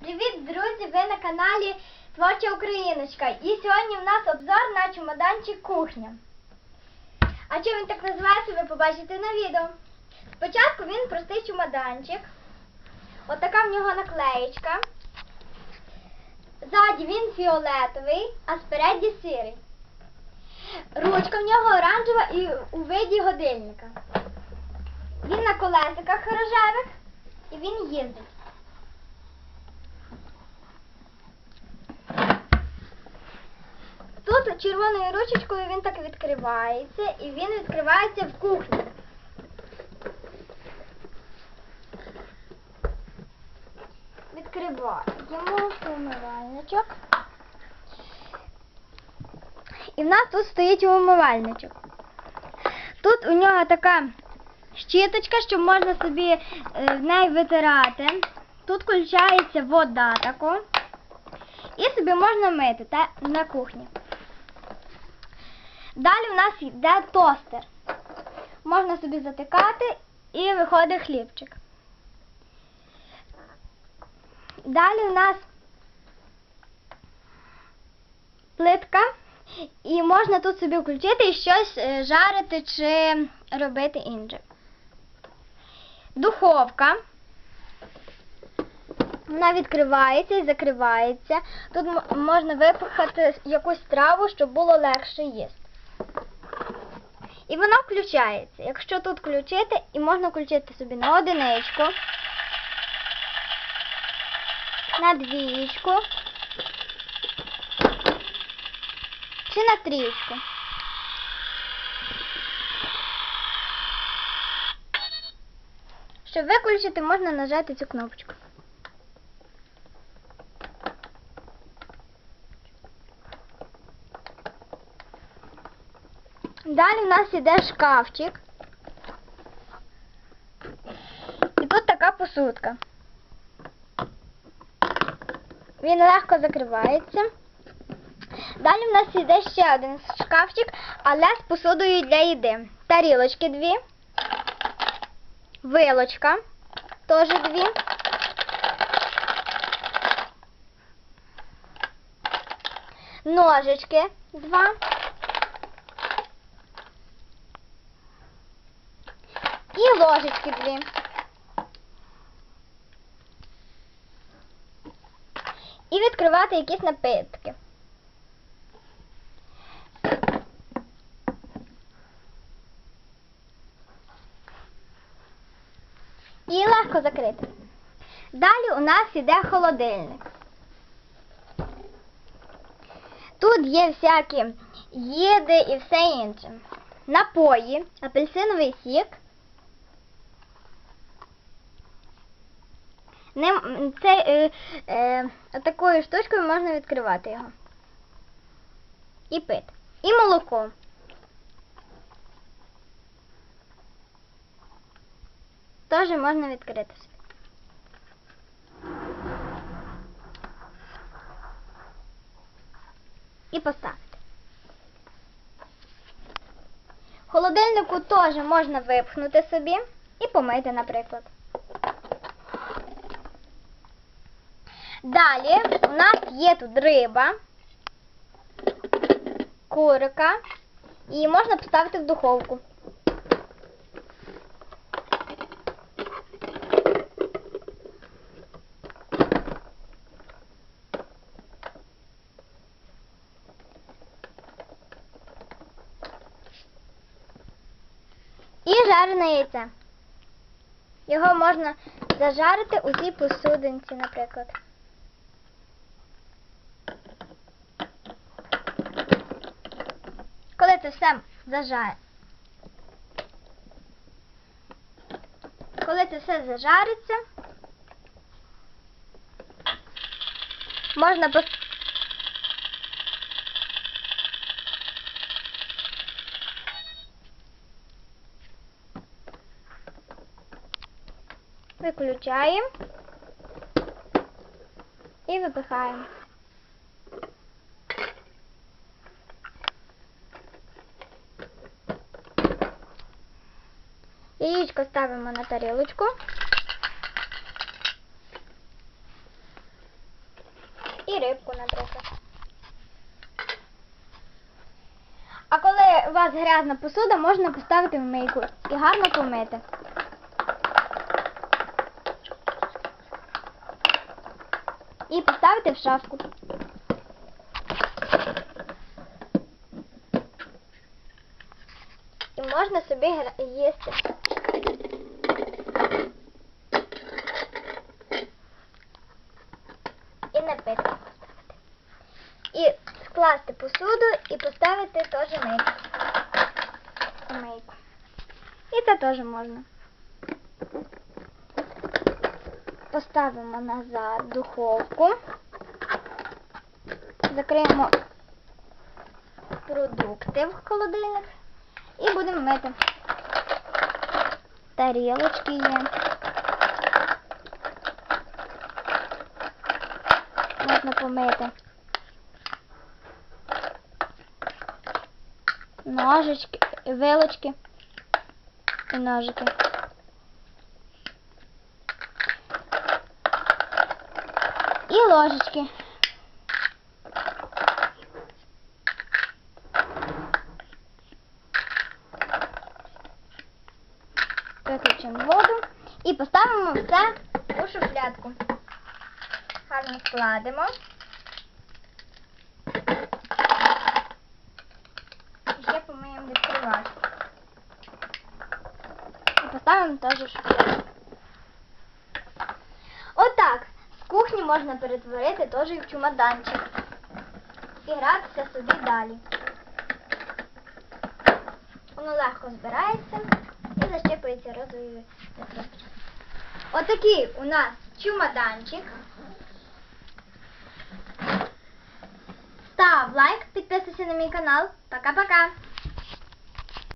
Привіт, друзі! Ви на каналі Творча Україночка. І сьогодні в нас обзор на чемоданчик кухня. А чим він так називається, ви побачите на відео. Спочатку він простий чемоданчик. Отака в нього наклеєчка. Ззаді він фіолетовий, а спереді сірий. Ручка в нього оранжева і у виді годинника. Він на колесиках рожевих і він їздить. Тут червоною ручечкою він так відкривається і він відкривається в кухні. Відкриваємо умивальничок. І в нас тут стоїть умивальничок. Тут у нього така щіточка, що можна собі е, в неї витирати. Тут включається вода тако. І собі можна мити та, на кухні. Далі у нас йде тостер. Можна собі затикати і виходить хлібчик. Далі у нас плитка. І можна тут собі включити і щось е, жарити чи робити інше. Духовка. Вона відкривається і закривається. Тут можна випихати якусь траву, щоб було легше їсти. І вона включається. Якщо тут включити, і можна включити собі на одиничку, на двічку чи на трічку. Щоб виключити, можна нажати цю кнопочку. Далі в нас іде шкафчик. І тут така посудка. Він легко закривається. Далі в нас іде ще один шкафчик, але з посудою для їди. Тарілочки дві. Вилочка теж дві. Ножички два. І ложечки дві. І відкривати якісь напитки. І легко закрити. Далі у нас іде холодильник. Тут є всякі їди і все інше. Напої, апельсиновий сік. Ним, це, е, е, такою штучкою можна відкривати його. І пити. І молоко. Теж можна відкрити. І поставити. Холодильнику теж можна випхнути собі і помити, наприклад. Далі у нас є тут риба, курика, і можна поставити в духовку. І жарене яйце. Його можна зажарити у цій посудинці, наприклад. Це все зажарить. Коли це все зажариться, можна пос... Виключаємо і випихаємо. Яєчко ставимо на тарілочку. І рибку, наприклад. А коли у вас грязна посуда, можна поставити в мийку і гарно помити. І поставити в шафку. І можна собі їсти. І напитки поставити. І скласти посуду і поставити теж мийку. Мийку. І це теж можна. Поставимо назад духовку. Закриємо продукти в холодильник і будемо мити. Тарілочки є. Можна помити. Ножички, вилочки і ножики. І ложечки. Виключимо воду і поставимо все у шуфлядку. Гарно складемо. І ще відкривач. І поставимо теж у шуфлядку. Отак. З кухні можна перетворити теж і в чумаданчик. І гратися собі далі. Воно легко збирається і защепується розовою трубочкою. Отакий у нас чумаданчик. Став лайк, підписуйся на мій канал. Пока-пока!